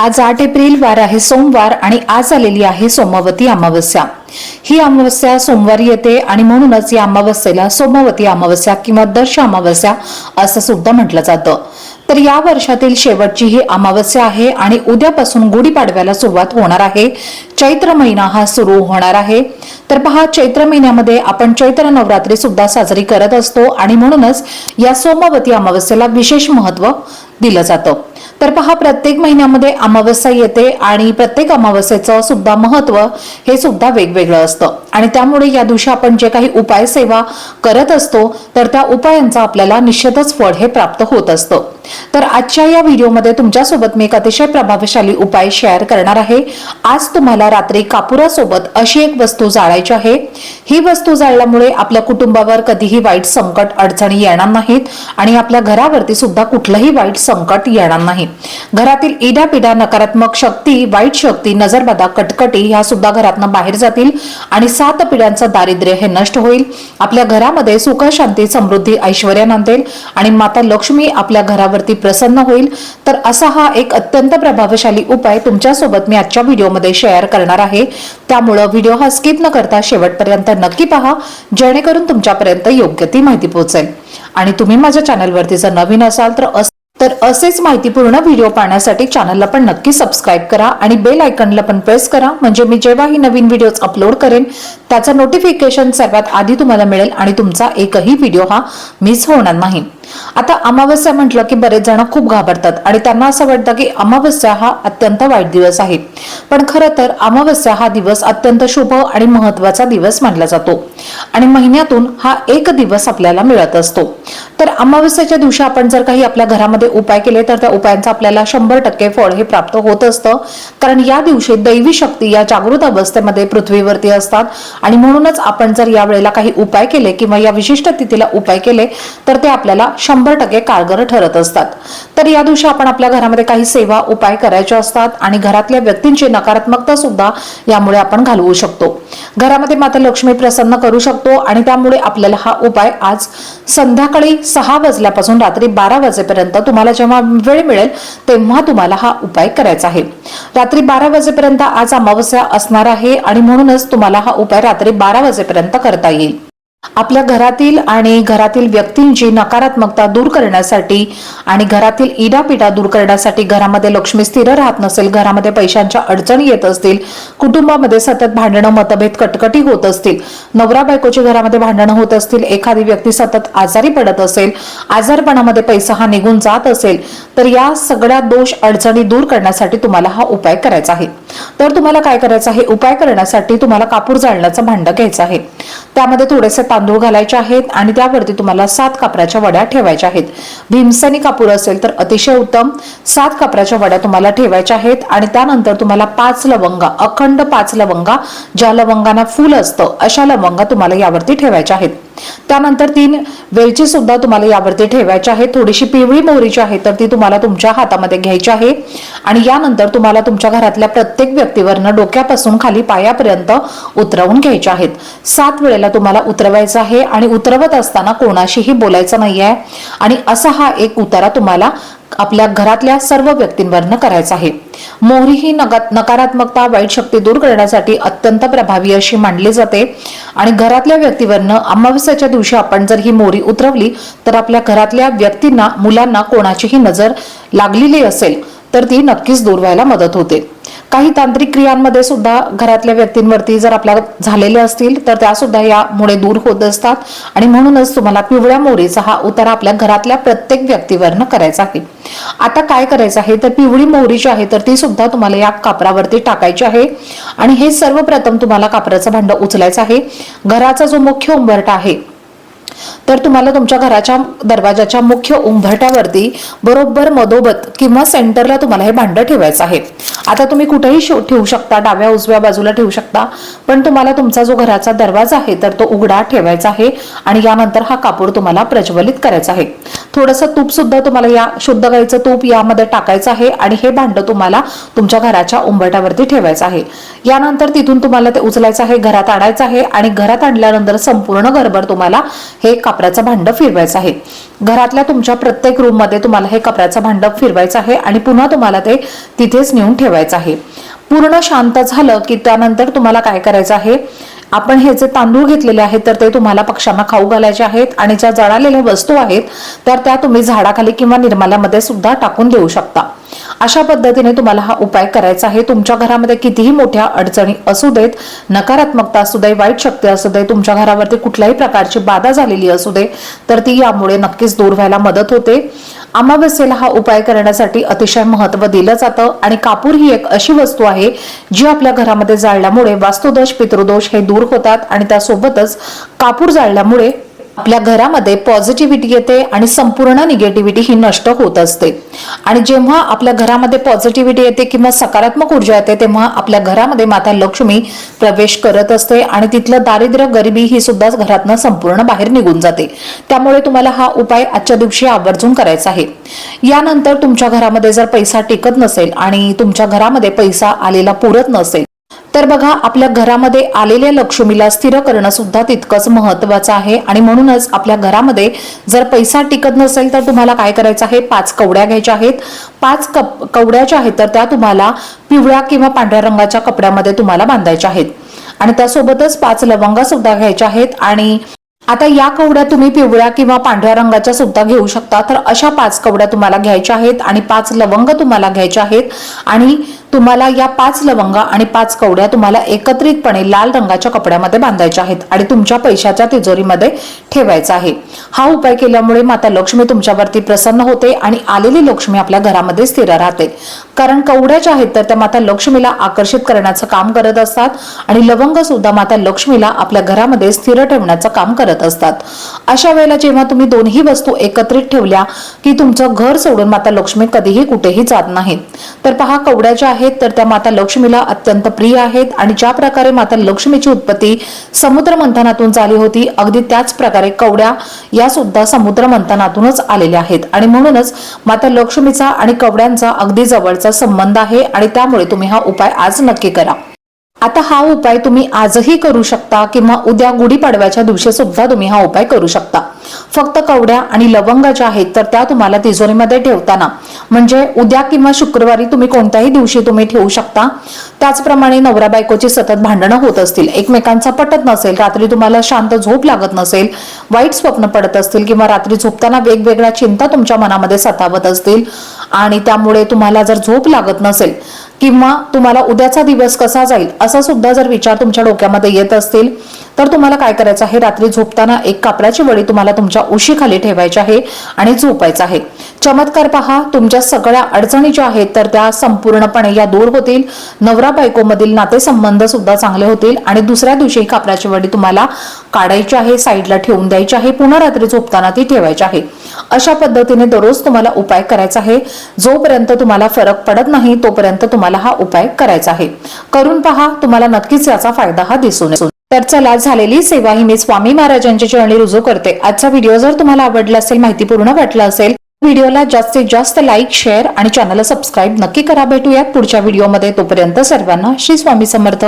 आज आठ एप्रिल वार आहे सोमवार आणि आज आलेली आहे सोमवती अमावस्या. ही अमावस्या सोमवारी येते आणि म्हणूनच या अमावस्येला सोमवती अमावस्या किंवा दर्श अमावस्या असं सुद्धा म्हटलं जातं. तर या वर्षातील शेवटची ही अमावस्या आहे आणि उद्यापासून गुढीपाडव्याला सुरुवात होणार आहे. चैत्र महिना हा सुरू होणार आहे. तर पहा चैत्र महिन्यामध्ये आपण चैत्र नवरात्री सुद्धा साजरी करत असतो आणि म्हणूनच या सोमवती अमावस्येला विशेष महत्त्व दिलं जातं. तर पहा प्रत्येक महिन्यामध्ये अमावस्या येते आणि प्रत्येक अमावस्येचं सुद्धा महत्त्व हे सुद्धा वेगवेगळं असतं. आणि त्यामुळे या दिवशी आपण जे काही उपाय सेवा करत असतो तर त्या उपायांचा आपल्याला निश्चितच फळ हे प्राप्त होत असतं. तर आजच्या या व्हिडिओमध्ये तुमच्यासोबत मी एक अतिशय प्रभावशाली उपाय शेअर करणार आहे. आज तुम्हाला रात्री कापुरासोबत अशी एक वस्तू जाळायची आहे. ही वस्तू जाळल्यामुळे आपल्या कुटुंबावर कधीही वाईट संकट अडचणी येणार नाहीत आणि आपल्या घरावरती सुद्धा कुठलंही वाईट संकट येणार नाही. घरातील इडापिडा नकारात्मक शक्ती वाईट शक्ती नजरबाधा कटकटी ह्या सुद्धा घरातनं बाहेर जातील आणि सात पिढ्यांचं दारिद्र्य हे नष्ट होईल. आपल्या घरामध्ये सुख शांती समृद्धी ऐश्वर्या नांदेल आणि माता लक्ष्मी आपल्या घरावरती प्रसन्न होईल. तर असा हा एक अत्यंत प्रभावशाली उपाय तुमच्यासोबत मी आजच्या व्हिडिओमध्ये शेअर करणार आहे. त्यामुळं व्हिडिओ हा स्किप न करता शेवटपर्यंत नक्की पहा जेणेकरून तुमच्यापर्यंत योग्य ती माहिती पोहोचेल. आणि तुम्ही माझ्या चॅनलवरती जर नवीन असाल तर तर असेच माहितीपूर्ण व्हिडिओ पाहण्यासाठी चॅनलला पण नक्की सबस्क्राईब करा आणि बेल आयकनला पण प्रेस करा. म्हणजे मी जेव्हाही नवीन व्हिडिओज अपलोड करेन त्याचं नोटिफिकेशन सर्वात आधी तुम्हाला मिळेल आणि तुमचा एकही व्हिडिओ हा मिस होणार नाही. आता अमावस्या म्हटलं की बरेच जण खूप घाबरतात आणि त्यांना असं वाटतं की अमावस्या हा अत्यंत वाईट दिवस आहे. पण खरं तर अमावस्या हा दिवस अत्यंत शुभ आणि महत्त्वाचा दिवस मानला जातो. आणि महिन्यातून हा एक दिवस आपल्याला मिळत असतो. तर अमावस्याच्या दिवशी आपण जर काही आपल्या घरामध्ये उपाय केले तर त्या उपायांचा आपल्याला शंभर टक्के फळ हे प्राप्त होत असतं. कारण या दिवशी दैवी शक्ती या जागृत अवस्थेमध्ये पृथ्वीवरती असतात. आणि म्हणूनच आपण जर या वेळेला काही उपाय केले किंवा या विशिष्ट तिथीला उपाय केले तर ते आपल्याला शंभर टक्के कारगर ठरत असतात. तर या दिवशी आपण आपल्या घरामध्ये काही सेवा उपाय करायचे असतात आणि घरातल्या व्यक्तींची नकारात्मकता सुद्धा यामुळे आपण घालवू शकतो. घरामध्ये माता लक्ष्मी प्रसन्न करू शकतो आणि त्यामुळे आपल्याला हा उपाय आज संध्याकाळी सहा वाजल्यापासून रात्री बारा वाजेपर्यंत तुम्हाला जेव्हा वेळ मिळेल तेव्हा तुम्हाला हा उपाय करायचा आहे. रात्री बारा वाजेपर्यंत आज अमावस्या असणार आहे आणि म्हणूनच तुम्हाला हा उपाय रात्री बारा वाजेपर्यंत करता येईल. आपल्या घरातील आणि घरातील व्यक्तींची नकारात्मकता दूर करण्यासाठी आणि घरातील इडापिडा दूर करण्यासाठी घरामध्ये लक्ष्मी स्थिर राहत नसेल घरामध्ये पैशांच्या अडचणी येत असतील कुटुंबामध्ये सतत भांडणं मतभेद कटकटी होत असतील नवरा बायकोची घरामध्ये भांडणं होत असतील एखादी व्यक्ती सतत आजारी पडत असेल आजारपणामध्ये पैसा हा निघून जात असेल तर या सगळ्या दोष अडचणी दूर करण्यासाठी तुम्हाला हा उपाय करायचा आहे. तर तुम्हाला काय करायचं आहे? उपाय करण्यासाठी तुम्हाला कापूर जाळण्याचं भांड घ्यायचं आहे. त्यामध्ये थोडेसे तांदूळ घालायचे आहेत आणि त्यावरती तुम्हाला सात कापराच्या वड्या ठेवायच्या आहेत. भीमसेनी कापूर असेल तर अतिशय उत्तम. सात कापराच्या वड्या तुम्हाला ठेवायच्या आहेत आणि त्यानंतर तुम्हाला पाच लवंगा अखंड पाच लवंगा ज्या लवंगांना फुल असतं अशा लवंगा तुम्हाला यावरती ठेवायच्या आहेत. त्यानंतर तीन वेलची सुद्धा तुम्हाला यावरती ठेवायची आहे. थोडीशी पिवळी मोहरीची आहे तर ती तुम्हाला तुमच्या हातामध्ये घ्यायची आहे. आणि यानंतर तुम्हाला तुमच्या घरातल्या प्रत्येक व्यक्तीवरनं डोक्यापासून खाली पायापर्यंत उतरवून घ्यायच्या आहेत. सात वेळेला तुम्हाला उतरवायचं आहे आणि उतरवत असताना कोणाशीही बोलायचं नाहीये. आणि असा हा एक उतारा तुम्हाला आपल्या घरातल्या सर्व व्यक्तींवरनं करायचा आहे. मोहरी ही नकारात्मकता वाईट शक्ती दूर करण्यासाठी अत्यंत प्रभावी अशी मानली जाते. आणि घरातल्या व्यक्तीवरनं अमावस्याच्या दिवशी आपण जर ही मोहरी उतरवली तर आपल्या घरातल्या व्यक्तींना मुलांना कोणाचीही नजर लागलेली असेल तर ती नक्कीच दूर व्हायला मदत होते. काही तांत्रिक क्रियांमध्ये सुद्धा घरातल्या व्यक्तींवरती जर आपल्या झालेले असतील तर त्या सुद्धा यामुळे दूर होत असतात. आणि म्हणूनच तुम्हाला पिवळ्या मोहरीचा हा उतारा आपल्या घरातल्या प्रत्येक व्यक्तीवरनं करायचा आहे. आता काय करायचं आहे? तर पिवळी मोहरी जी आहे तर ती सुद्धा तुम्हाला या कापरावरती टाकायची आहे. आणि हे सर्वप्रथम तुम्हाला कापराचं भांड उचलायचं आहे. घराचा जो मुख्य उंबरटा आहे तर तुम्हाला तुमच्या घराच्या दरवाजाच्या मुख्य उंबरट्यावरती बरोबर मधोबत किंवा सेंटरला तुम्हाला हे भांडं ठेवायचं आहे. आता तुम्ही कुठेही शो- ठेवू शकता डाव्या उजव्या बाजूला ठेवू शकता पण तुम्हाला तुमचा जो घराचा दरवाजा आहे तर तो उघडा ठेवायचा आहे आणि यानंतर हा कापूर तुम्हाला प्रज्वलित करायचा आहे. थोडंसं तूप सुद्धा तुम्हाला या शुद्ध गाईचं तूप यामध्ये टाकायचं आहे आणि हे भांडं तुम्हाला तुमच्या घराच्या उंबरट्यावरती ठेवायचं आहे. यानंतर तिथून तुम्हाला ते उचलायचं आहे घरात आणायचं आहे आणि घरात आणल्यानंतर संपूर्ण घरभर तुम्हाला हे कपड्याचं भांडं फिरवायचं आहे. घरातल्या तुमच्या प्रत्येक रूममध्ये तुम्हाला हे कपड्याचं भांडं फिरवायचं आहे आणि पुन्हा तुम्हाला ते तिथेच नेऊन ठेवायचं आहे. पूर्ण शांत झालं की त्यानंतर तुम्हाला काय करायचं आहे? आपण हे जे तांदूळ घेतलेले आहेत तर ते तुम्हाला पक्ष्यांना खाऊ घालायचे आहेत आणि ज्या जळालेल्या वस्तू आहेत तर त्या तुम्ही झाडाखाली किंवा निर्माल्यामध्ये सुद्धा टाकून देऊ शकता. अशा पद्धतीने तुम्हाला हा उपाय करायचा आहे. तुमच्या घरामध्ये कितीही मोठ्या अडचणी असू देत नकारात्मकता असू दे वाईट शक्ती असू दे तुमच्या घरावरती कुठल्याही प्रकारची बाधा झालेली असू दे तर ती यामुळे नक्कीच दूर व्हायला मदत होते. अमावस्येला हा उपाय करण्यासाठी अतिशय महत्त्व दिलं जातं आणि कापूर ही एक अशी वस्तू आहे जी आपल्या घरामध्ये जाळल्यामुळे वास्तुदोष पितृदोष हे दूर होतात आणि त्यासोबतच कापूर जाळल्यामुळे आपल्या घरामध्ये पॉझिटिव्हिटी येते आणि संपूर्ण निगेटिव्हिटी ही नष्ट होत असते. आणि जेव्हा आपल्या घरामध्ये पॉझिटिव्हिटी येते किंवा सकारात्मक ऊर्जा येते तेव्हा आपल्या घरामध्ये माता लक्ष्मी प्रवेश करत असते आणि तिथलं दारिद्र्य गरिबी ही सुद्धा घरातनं संपूर्ण बाहेर निघून जाते. त्यामुळे तुम्हाला हा उपाय आजच्या दिवशी आवर्जून करायचा आहे. यानंतर तुमच्या घरामध्ये जर पैसा टिकत नसेल आणि तुमच्या घरामध्ये पैसा आलेला पुरत नसेल तर बघा आपल्या घरामध्ये आलेल्या लक्ष्मीला स्थिर करणं सुद्धा तितकंच महत्वाचं आहे. आणि म्हणूनच आपल्या घरामध्ये जर पैसा टिकत नसेल तर तुम्हाला काय करायचं आहे? पाच कवड्या घ्यायच्या आहेत. पाच कप कवड्या ज्या आहेत तर त्या तुम्हाला पिवळ्या किंवा पांढऱ्या रंगाच्या कपड्यामध्ये तुम्हाला बांधायच्या आहेत. आणि त्यासोबतच पाच लवंगा सुद्धा घ्यायच्या आहेत. आणि आता या कवड्या तुम्ही पिवळ्या किंवा पांढऱ्या रंगाच्या सुद्धा घेऊ शकता. तर अशा पाच कवड्या तुम्हाला घ्यायच्या आहेत. आणि पाच लवंग तुम्हाला घ्यायच्या आहेत. आणि तुम्हाला या पाच लवंगा आणि पाच कवड्या तुम्हाला एकत्रितपणे लाल रंगाच्या कपड्यामध्ये बांधायच्या आहेत आणि तुमच्या पैशाच्या तिजोरीमध्ये ठेवायचा आहे. हा उपाय केल्यामुळे माता लक्ष्मी तुमच्यावरती प्रसन्न होते आणि आलेली लक्ष्मी आपल्या घरामध्ये स्थिर राहते. कारण कवड्या ज्या आहेत तर त्या माता लक्ष्मीला आकर्षित करण्याचं काम करत असतात आणि लवंग सुद्धा माता लक्ष्मीला आपल्या घरामध्ये स्थिर ठेवण्याचं काम करत असतात. अशा वेळेला जेव्हा तुम्ही दोन्ही वस्तू एकत्रित ठेवल्या की तुमचं घर सोडून माता लक्ष्मी कधीही कुठेही जात नाहीत तर पहा कवड्या ज्या आहेत तर त्या माता लक्ष्मीला अत्यंत प्रिय आहेत आणि ज्या प्रकारे माता लक्ष्मीची उत्पत्ती समुद्र मंथनातून झाली होती अगदी त्याच प्रकारे कवड्या या सुद्धा समुद्र मंथनातूनच आलेल्या आहेत. आणि म्हणूनच माता लक्ष्मीचा आणि कवड्यांचा अगदी जवळचा संबंध आहे आणि त्यामुळे तुम्ही हा उपाय आज नक्की करा. आता हा उपाय तुम्ही आजही करू शकता किंवा उद्या गुढीपाडव्याच्या दिवशी सुद्धा तुम्ही हा उपाय करू शकता. फक्त कवड्या आणि लवंग ज्या आहेत तर त्या तुम्हाला तिजोरीमध्ये ठेवताना म्हणजे उद्या किंवा शुक्रवारी तुम्ही कोणत्याही दिवशी तुम्ही ठेवू शकता. त्याचप्रमाणे नवरा बायकोची सतत भांडणं होत असतील एकमेकांचा पटत नसेल रात्री तुम्हाला शांत झोप लागत नसेल वाईट स्वप्न पडत असतील किंवा रात्री झोपताना वेगवेगळ्या चिंता तुमच्या मनामध्ये सतावत असतील आणि त्यामुळे तुम्हाला जर झोप लागत नसेल किंवा तुम्हाला उद्याचा दिवस कसा जाईल असा सुद्धा जर विचार तुमच्या डोक्यामध्ये येत असतील तर तुम्हाला काय करायचं आहे? रात्री झोपताना एक कापडाची वडी तुम्हाला तुमच्या उशीखाली ठेवायची आहे आणि झोपायचं आहे. चमत्कार पहा तुमच्या सगळ्या अडचणी ज्या आहेत तर त्या संपूर्णपणे या दूर होतील. नवरा बायकोमधील नातेसंबंध सुद्धा चांगले होतील आणि दुसऱ्या दिवशी कापडाची वडी तुम्हाला काढायची आहे साईडला ठेवून द्यायची आहे पुन्हा रात्री झोपताना ती ठेवायची आहे. अशा पद्धतीने दररोज तुम्हाला उपाय करायचा आहे. जोपर्यंत तुम्हाला फरक पडत नाही तोपर्यंत तुम्हाला हा उपाय करायचा आहे. करून पहा तुम्हाला नक्कीच याचा फायदा हा दिसून तर चला झालेली सेवा ही मी स्वामी महाराजांच्या चरणी रुजू करते. आजचा व्हिडिओ जर तुम्हाला आवडला असेल माहितीपूर्ण वाटला असेल व्हिडिओला जास्तीत जास्त लाईक शेअर आणि चॅनलला सबस्क्राईब नक्की करा. भेटूयात पुढच्या व्हिडिओमध्ये. तोपर्यंत सर्वांना श्री स्वामी समर्थ.